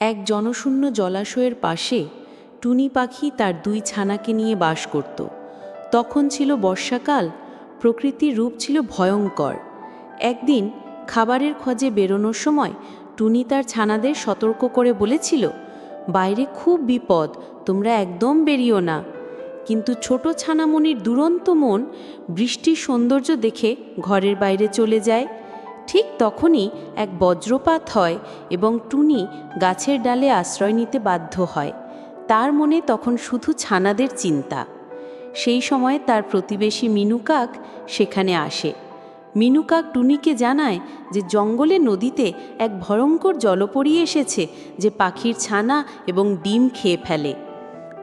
এক জনশূন্য জলাশয়ের পাশে টুনি পাখি তার দুই ছানাকে নিয়ে বাস করত। তখন ছিল বর্ষাকাল, প্রকৃতির রূপ ছিল ভয়ঙ্কর। একদিন খাবারের খোঁজে বেরোনোর সময় টুনি তার ছানাদের সতর্ক করে বলেছিল, বাইরে খুব বিপদ, তোমরা একদম বেরিও না। কিন্তু ছোট ছানামণির দুরন্ত মন বৃষ্টির সৌন্দর্য দেখে ঘরের বাইরে চলে যায়। ঠিক তখনই এক বজ্রপাত হয় এবং টুনি গাছের ডালে আশ্রয় নিতে বাধ্য হয়। তার মনে তখন শুধু ছানাদের চিন্তা। সেই সময় তার প্রতিবেশী মিনুকাক সেখানে আসে। মিনুকাক টুনিকে জানায় যে জঙ্গলে নদীতে এক ভয়ঙ্কর জলপরী এসেছে যে পাখির ছানা এবং ডিম খেয়ে ফেলে।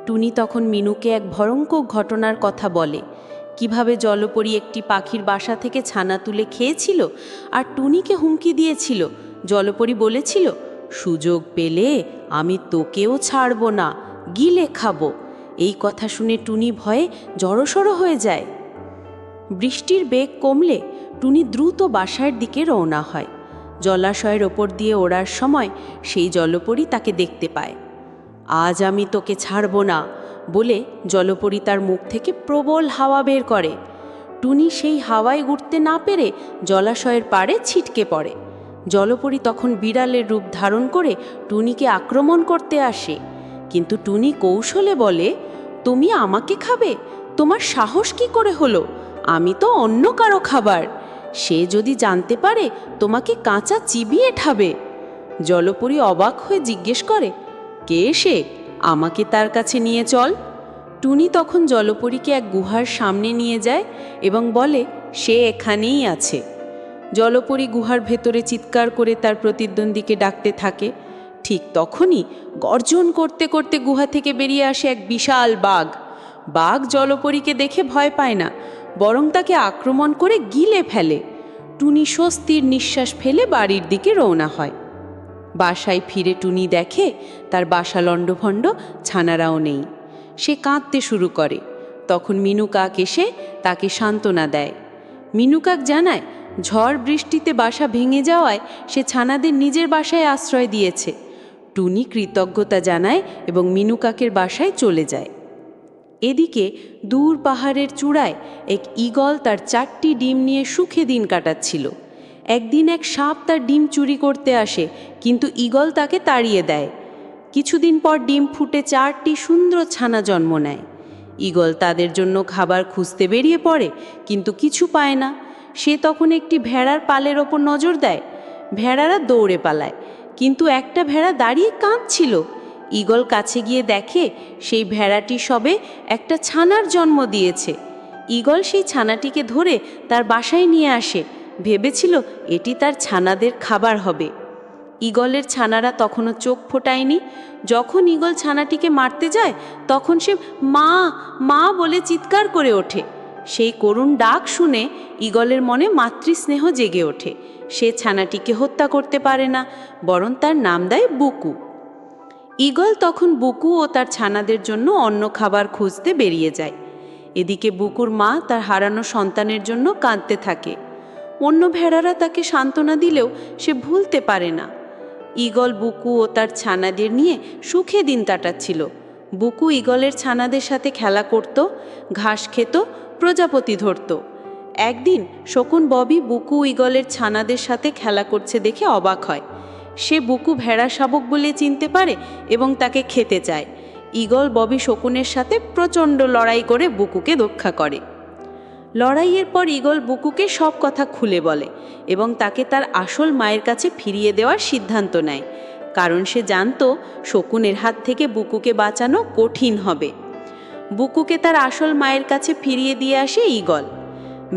টুনি তখন মিনুকে এক ভয়ঙ্কর ঘটনার কথা বলে। কীভাবে জলপরি একটি পাখির বাসা থেকে ছানা তুলে খেয়েছিল আর টুনিকে হুমকি দিয়েছিল? জলপরি বলেছিল, সুযোগ পেলে আমি তোকেও ছাড়ব না, গিলে খাব। এই কথা শুনে টুনি ভয়ে জড়সড় হয়ে যায়। বৃষ্টির বেগ কমলে টুনি দ্রুত বাসার দিকে রওনা হয়। জলাশয়ের ওপর দিয়ে ওড়ার সময় সেই জলপরি তাকে দেখতে পায়। আজ আমি তোকে ছাড়ব না বলে জলপরী তার মুখ থেকে প্রবল হাওয়া বের করে। টুনি সেই হাওয়ায় উঠতে না পেরে জলাশয়ের পাড়ে ছিটকে পড়ে। জলপরী তখন বিড়ালের রূপ ধারণ করে টুনিকে আক্রমণ করতে আসে। কিন্তু টুনি কৌশলে বলে, তুমি আমাকে খাবে? তোমার সাহস কি করে হলো? আমি তো অন্য কারও খাবার। সে যদি জানতে পারে, তোমাকে কাঁচা চিবিয়ে ঠাবে জলপরী অবাক হয়ে জিজ্ঞেস করে, কে সে? আমাকে তার কাছে নিয়ে চল। টুনি তখন জলপরীকে এক গুহার সামনে নিয়ে যায় এবং বলে, সে এখানেই আছে। জলপরী গুহার ভেতরে চিৎকার করে তার প্রতিদ্বন্দ্বীকে ডাকতে থাকে। ঠিক তখনই গর্জন করতে করতে গুহা থেকে বেরিয়ে আসে এক বিশাল বাঘ। বাঘ জলপরীকে দেখে ভয় পায় না, বরং তাকে আক্রমণ করে গিলে ফেলে। টুনি স্বস্তির নিঃশ্বাস ফেলে বাড়ির দিকে রওনা হয়। বাসায় ফিরে টুনি দেখে তার বাসা লণ্ডভণ্ড, ছানারাও নেই। সে কাঁদতে শুরু করে। তখন মিনু কাক এসে তাকে সান্ত্বনা দেয়। মিনু কাক জানায়, ঝড় বৃষ্টিতে বাসা ভেঙে যাওয়ায় সে ছানাদের নিজের বাসায় আশ্রয় দিয়েছে। টুনি কৃতজ্ঞতা জানায় এবং মিনু কাকের বাসায় চলে যায়। এদিকে দূর পাহাড়ের চূড়ায় এক ঈগল তার চারটি ডিম নিয়ে সুখে দিন কাটাচ্ছিল। একদিন এক সাপ তার ডিম চুরি করতে আসে, কিন্তু ঈগল তাকে তাড়িয়ে দেয়। কিছুদিন পর ডিম ফুটে চারটি সুন্দর ছানা জন্ম নেয়। ঈগল তাদের জন্য খাবার খুঁজতে বেরিয়ে পড়ে, কিন্তু কিছু পায় না। সে তখন একটি ভেড়ার পালের ওপর নজর দেয়। ভেড়ারা দৌড়ে পালায়, কিন্তু একটা ভেড়া দাঁড়িয়ে কাঁদছিল। ঈগল কাছে গিয়ে দেখে সেই ভেড়াটি সবে একটা ছানার জন্ম দিয়েছে। ঈগল সেই ছানাটিকে ধরে তার বাসায় নিয়ে আসে। ভেবেছিল এটি তার ছানাদের খাবার হবে। ঈগলের ছানারা তখনও চোখ ফোটায়নি। যখন ঈগল ছানাটিকে মারতে যায়, তখন সে মা মা বলে চিৎকার করে ওঠে। সেই করুণ ডাক শুনে ঈগলের মনে মাতৃস্নেহ জেগে ওঠে। সে ছানাটিকে হত্যা করতে পারে না, বরং তার নাম দেয় বুকু। ঈগল তখন বুকু ও তার ছানাদের জন্য অন্য খাবার খুঁজতে বেরিয়ে যায়। এদিকে বুকুর মা তার হারানো সন্তানের জন্য কাঁদতে থাকে। অন্য ভেড়ারা তাকে সান্ত্বনা দিলেও সে ভুলতে পারে না। ঈগল বুকু ও তার ছানাদের নিয়ে সুখে দিন কাটাচ্ছিল। বুকু ঈগলের ছানাদের সাথে খেলা করত, ঘাস খেত, প্রজাপতি ধরত। একদিন শকুন ববি বুকু ঈগলের ছানাদের সাথে খেলা করছে দেখে অবাক হয়। সে বুকু ভেড়া শাবক বলে চিনতে পারে এবং তাকে খেতে চায়। ঈগল ববি শকুনের সাথে প্রচণ্ড লড়াই করে বুকুকে রক্ষা করে। লড়াইয়ের পর ঈগল বুকুকে সব কথা খুলে বলে এবং তাকে তার আসল মায়ের কাছে ফিরিয়ে দেওয়ার সিদ্ধান্ত নেয়। কারণ সে জানতো শকুনের হাত থেকে বুকুকে বাঁচানো কঠিন হবে। বুকুকে তার আসল মায়ের কাছে ফিরিয়ে দিয়ে আসে ঈগল।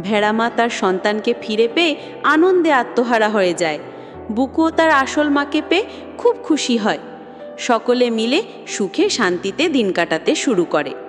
ভেড়ামা তার সন্তানকে ফিরে পেয়ে আনন্দে আত্মহারা হয়ে যায়। বুকুও তার আসল মাকে পেয়ে খুব খুশি হয়। সকলে মিলে সুখে শান্তিতে দিন কাটাতে শুরু করে।